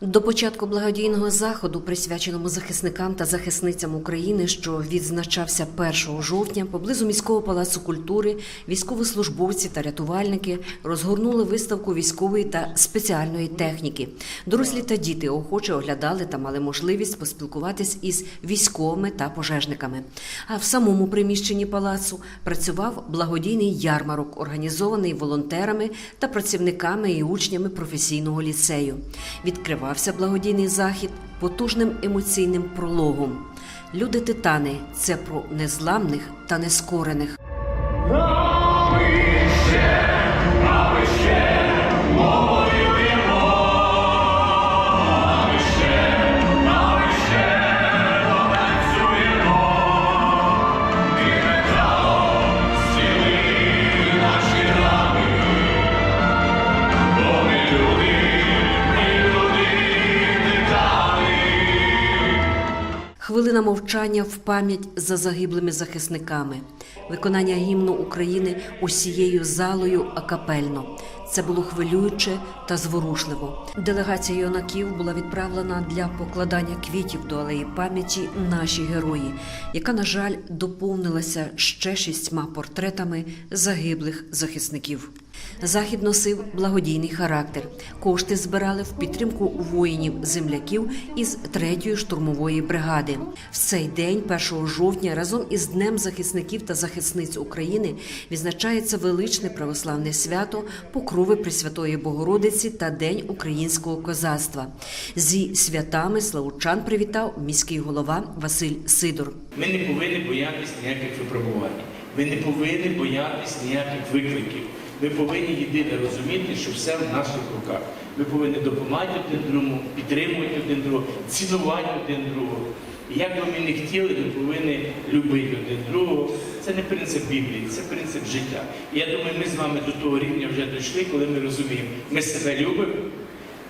До початку благодійного заходу, присвяченому захисникам та захисницям України, що відзначався 1 жовтня, поблизу міського палацу культури, військовослужбовці та рятувальники розгорнули виставку військової та спеціальної техніки. Дорослі та діти охоче оглядали та мали можливість поспілкуватись із військовими та пожежниками. А в самому приміщенні палацу працював благодійний ярмарок, організований волонтерами та працівниками і учнями професійного ліцею. Відкривався благодійний захід потужним емоційним прологом. Люди титани це про незламних та нескорених. Хвилина мовчання в пам'ять за загиблими захисниками, виконання гімну України усією залою акапельно. Це було хвилююче та зворушливо. Делегація юнаків була відправлена для покладання квітів до алеї пам'яті наші герої, яка, на жаль, доповнилася ще шістьма портретами загиблих захисників. Захід носив благодійний характер. Кошти збирали в підтримку воїнів-земляків із 3-ї штурмової бригади. В цей день, 1 жовтня, разом із Днем захисників та захисниць України відзначається величне православне свято Покрови Пресвятої Богородиці та День українського козацтва. Зі святами славучан привітав міський голова Василь Сидор. Ми не повинні боятися ніяких випробувань. Ви не повинні боятися ніяких викликів. Ви повинні єдине розуміти, що все в наших руках. Ви повинні допомагати один другому, підтримувати один другого, цінувати один другого. І як би ми не хотіли, ви повинні любити один другого. Це не принцип Біблії, це принцип життя. І я думаю, ми з вами до того рівня вже дійшли, коли ми розуміємо, ми себе любимо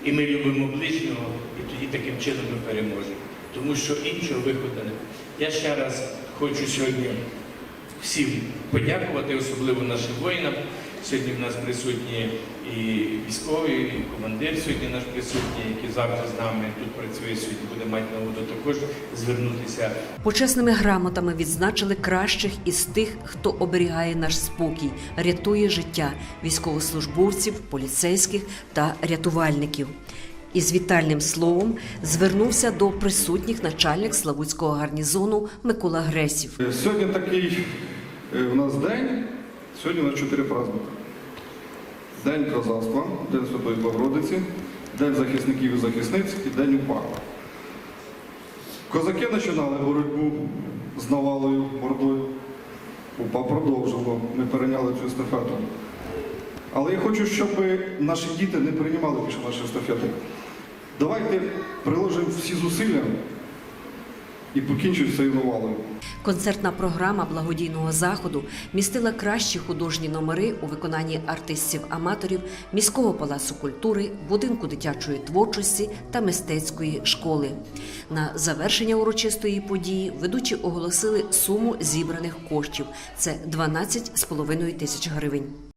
і ми любимо ближнього, і тоді таким чином ми переможемо. Тому що іншого виходу немає. Я ще раз хочу сьогодні всім подякувати, особливо нашим воїнам. Сьогодні в нас присутні і військові, і командир сьогодні наш присутній, який завжди з нами тут працює, сьогодні буде мати нагоду також звернутися. Почесними грамотами відзначили кращих із тих, хто оберігає наш спокій, рятує життя військовослужбовців, поліцейських та рятувальників. Із вітальним словом звернувся до присутніх начальник Славутського гарнізону Микола Гресів. Сьогодні такий е, у нас день, сьогодні на чотири праздники. День козацтва, День Святої Богородиці, День захисників і захисниць і День УПА. Козаки починали боротьбу з навалою мордою. УПА продовжило, ми перейняли цю естафету. Але я хочу, щоб наші діти не приймали більше наші естафети. Давайте приложимо всі зусилля і покінчимо цією навалою. Концертна програма благодійного заходу містила кращі художні номери у виконанні артистів-аматорів міського палацу культури, будинку дитячої творчості та мистецької школи. На завершення урочистої події ведучі оголосили суму зібраних коштів. Це 12,5 тисяч гривень.